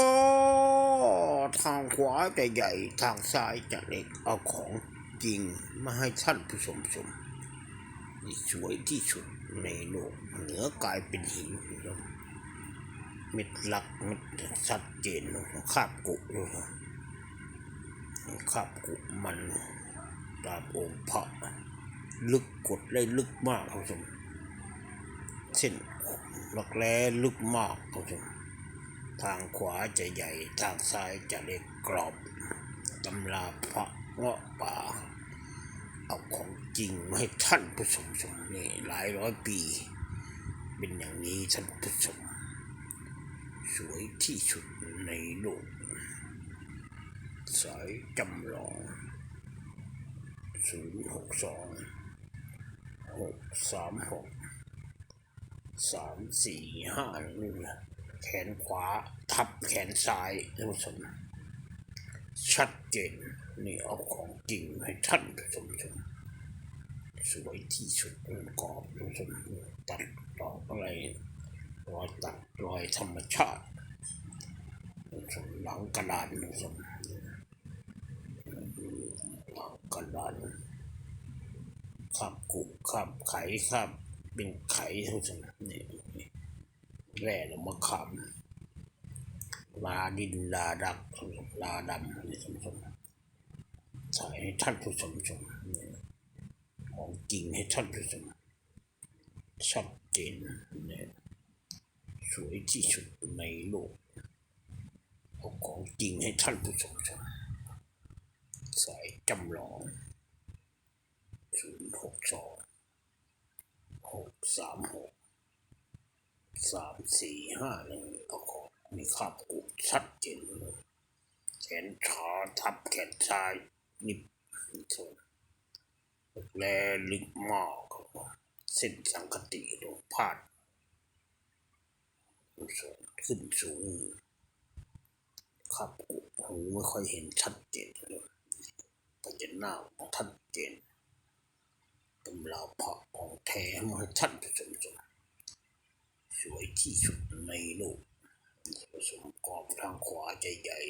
ก็ทางขวาจะใหญ่ทางซ้ายจะเล็กเอาของจริงมาให้ท่านผู้ชมชมนี่สวยที่สุดในโลกเหนือกลายเป็นหินผู้ชมเม็ดหลักเม็ดชัดเจนคาบกุด้วยนะคาบกุมันตามองค์พระลึกกดได้ลึกมากคุณผู้ชมเส้นหลักแร้ลึกมากคุณผู้ชม ทางขวาจะใหญ่ ทางซ้ายจะเล็กกรอบ ตำราพระเงาะป่า เอาของจริงมาให้ท่านผู้ชมชมนี่หลายร้อยปี เป็นอย่างนี้ท่านผู้ชม สวยที่สุดในโลก สายจำลองศูนย์หกสองหกส แขนขวา ทับแขนซ้ายท่านผู้ชมชัดเจนนี่เอาของจริงให้ท่านผู้ชมชมสวยที่สุดกรอบท่านผู้ชมตัดดอกอะไรรอยตัดรอยธรรมชาติท่านผู้ชมหลังกระดานท่านผู้ชมหลังกระดานข้ามกุข้ามไข่ข้ามเป็นไข่ท่านผู้ชมนี่นี่ แร่มาขามลาดินลาดักลาดำนี่ท่านผู้ชมใส่ให้ท่านผู้ชมชมของจริงให้ท่านผู้ชมชัดเจนนี่สวยที่สุดในโลกเอาของจริงให้ท่านผู้ชมชมสายจำลองศูนย์หกสองหกสามหก สามสี่ห้าหนึ่งเอาขอมีคาบกุชัดเจนเลยแขนขาทับแขนซ้ายนิบส่วนแลลึกมากครับเส้นสังคติตรงพาดส่วนขึ้นสูงคาบกุหูไม่ค่อยเห็นชัดเจนเลยแต่จะหน้าของชัดเจนตำราพระของแท้มาให้ท่านผู้ชมชม สวยที่สุดในโลกผสมกรอบทางขวาจะใหญ่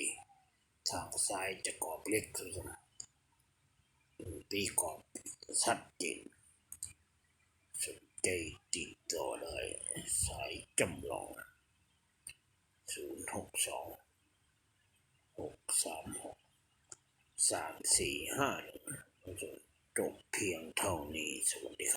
ทางซ้ายจะกรอบเล็กคือตีกรอบชัดเจนสนใจติดต่อได้สายจำลองศูนย์หกสองหกสามหกสามสี่ห้าจบเพียงเท่านี้สวัสดีครับ